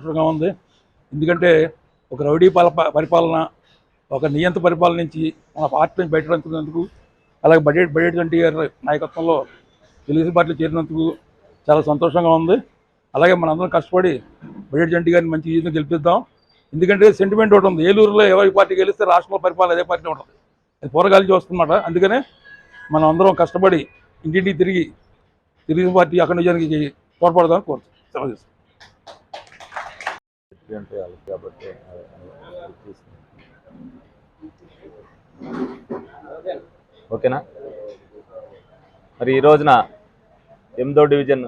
సంతోషంగా ఉంది. ఎందుకంటే ఒక రౌడీ పాల పరిపాలన ఒక నియంత పరిపాలన నుంచి మన పార్టీని బయటకు అలాగే బడ్జెట్ బడ్జెట్ గంటి గారి నాయకత్వంలో తెలుగుదేశం పార్టీలో చేరినందుకు చాలా సంతోషంగా ఉంది. అలాగే మనందరం కష్టపడి బడ్జెట్ జంటి గారిని మంచి జీవితం గెలిపిద్దాం. ఎందుకంటే సెంటిమెంట్ ఒకటి ఉంది. ఏలూరులో ఎవరి పార్టీ గెలిస్తే రాష్ట్రంలో పరిపాలన అదే పార్టీ ఉంటుంది. అది పూరగాలి వస్తుందన్నమాట. అందుకనే మనం అందరం కష్టపడి ఇంటింటికి తిరిగి తెలుగుదేశం పార్టీ అక్కడ విజయానికి తోడ్పడదామని కోరుతున్నాం. సెలవు అంటే వాళ్ళకి కాబట్టి ఓకేనా? మరి ఈ రోజున ఎనిమిదో డివిజన్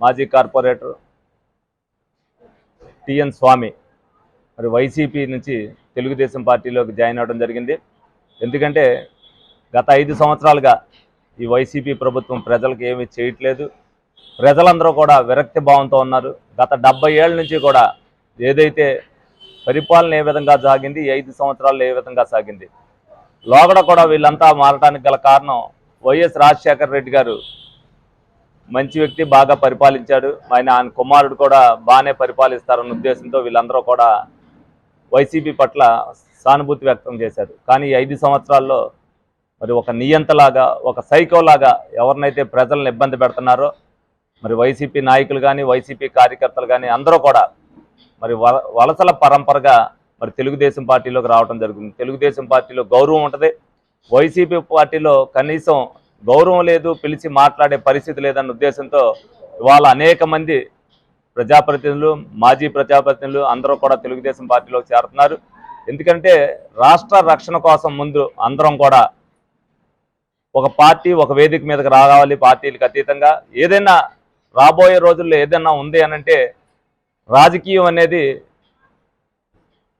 మాజీ కార్పొరేటర్ టిఎన్ స్వామి మరి వైసీపీ నుంచి తెలుగుదేశం పార్టీలోకి జాయిన్ అవ్వడం జరిగింది. ఎందుకంటే గత ఐదు సంవత్సరాలుగా ఈ వైసీపీ ప్రభుత్వం ప్రజలకు ఏమీ చేయట్లేదు. ప్రజలందరూ కూడా విరక్తి భావంతో ఉన్నారు. గత డెబ్బై ఏళ్ళ నుంచి కూడా ఏదైతే పరిపాలన ఏ విధంగా సాగింది ఐదు సంవత్సరాల్లో ఏ విధంగా సాగింది? లోగడ కూడా వీళ్ళంతా మారడానికి గల కారణం వైఎస్ రాజశేఖర రెడ్డి గారు. మంచి వ్యక్తి బాగా పరిపాలించాడు. ఆయన ఆయన కుమారుడు కూడా బాగానే పరిపాలిస్తారన్న ఉద్దేశంతో వీళ్ళందరూ కూడా వైసీపీ పట్ల సానుభూతి వ్యక్తం చేశారు. కానీ ఐదు సంవత్సరాల్లో మరి ఒక నియంతలాగా ఒక సైకోలాగా ఎవరినైతే ప్రజలను ఇబ్బంది పెడుతున్నారో మరి వైసీపీ నాయకులు కానీ వైసీపీ కార్యకర్తలు కానీ అందరూ కూడా మరి వల- వలసల పరంపరగా మరి తెలుగుదేశం పార్టీలోకి రావడం జరుగుతుంది. తెలుగుదేశం పార్టీలో గౌరవం ఉంటుంది. వైసీపీ పార్టీలో కనీసం గౌరవం లేదు పిలిచి మాట్లాడే పరిస్థితి లేదన్న ఉద్దేశంతో ఇవాళ అనేక మంది ప్రజాప్రతినిధులు మాజీ ప్రజాప్రతినిధులు అందరూ కూడా తెలుగుదేశం పార్టీలోకి చేరుతున్నారు. ఎందుకంటే రాష్ట్ర రక్షణ కోసం ముందు అందరం కూడా ఒక పార్టీ ఒక వేదిక మీదకి రావాలి పార్టీలకు అతీతంగా. ఏదైనా రాబోయే రోజుల్లో ఏదైనా ఉంది అనంటే రాజకీయం అనేది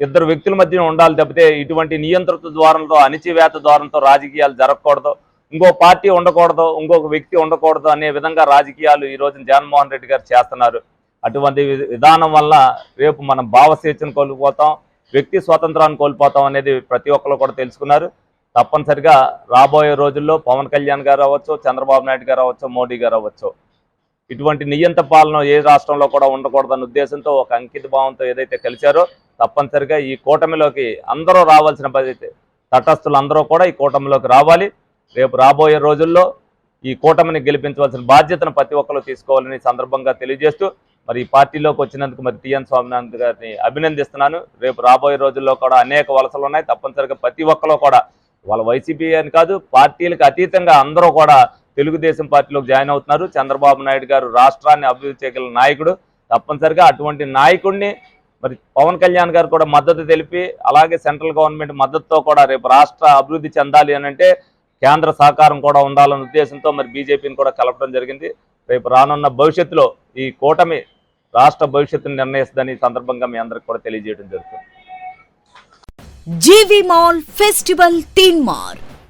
ఇద్దరు వ్యక్తుల మధ్య ఉండాలి తప్పితే ఇటువంటి నియంత్రిత ద్వారంతో అణిచివేత ద్వారంతో రాజకీయాలు జరగకూడదు. ఇంకో పార్టీ ఉండకూడదు ఇంకొక వ్యక్తి ఉండకూడదు అనే విధంగా రాజకీయాలు ఈ రోజున జగన్మోహన్ రెడ్డి గారు చేస్తున్నారు. అటువంటి వి- విధానం వల్ల రేపు మనం భావస్వేచ్ఛను కోల్పోతాం వ్యక్తి స్వాతంత్రాన్ని కోల్పోతాం అనేది ప్రతి ఒక్కరు కూడా తెలుసుకున్నారు. తప్పనిసరిగా రాబోయే రోజుల్లో పవన్ కళ్యాణ్ గారు అవ్వచ్చు చంద్రబాబు నాయుడు గారు అవ్వచ్చు మోడీ గారు అవ్వచ్చు. ఇటువంటి నియంత పాలన ఏ రాష్ట్రంలో కూడా ఉండకూడదన్న ఉద్దేశంతో ఒక అంకిత భావంతో ఏదైతే కలిశారో తప్పనిసరిగా ఈ కూటమిలోకి అందరూ రావాల్సిన పరిస్థితి. తటస్థులు అందరూ కూడా ఈ కూటమిలోకి రావాలి. రేపు రాబోయే రోజుల్లో ఈ కూటమిని గెలిపించవలసిన బాధ్యతను ప్రతి ఒక్కరు తీసుకోవాలని సందర్భంగా తెలియజేస్తూ మరి ఈ పార్టీలోకి వచ్చినందుకు మరి టిఎన్ స్వామినాథ్ గారిని అభినందిస్తున్నాను. రేపు రాబోయే రోజుల్లో కూడా అనేక వలసలు ఉన్నాయి. తప్పనిసరిగా ప్రతి ఒక్కరు కూడా వాళ్ళ వైసీపీ అని కాదు పార్టీలకు అతీతంగా అందరూ కూడా తెలుగుదేశం పార్టీలోకి జాయిన్ అవుతున్నారు. చంద్రబాబు నాయుడు గారు రాష్ట్రాన్ని అభివృద్ధి చేయగల నాయకుడు. తప్పనిసరిగా అటువంటి నాయకుడిని మరి పవన్ కళ్యాణ్ గారు కూడా మద్దతు తెలిపి అలాగే సెంట్రల్ గవర్నమెంట్ మద్దతుతో కూడా రేపు రాష్ట్ర అభివృద్ధి చెందాలి అని అంటే కేంద్ర సహకారం కూడా ఉండాలనే ఉద్దేశంతో మరి బీజేపీని కూడా కలపడం జరిగింది. రేపు రానున్న భవిష్యత్తులో ఈ కూటమి రాష్ట్ర భవిష్యత్తును నిర్ణయిస్తుందని సందర్భంగా మీ అందరికి కూడా తెలియజేయడం జరుగుతుంది. జీవి మాల్ ఫెస్టివల్ తీన్ మార్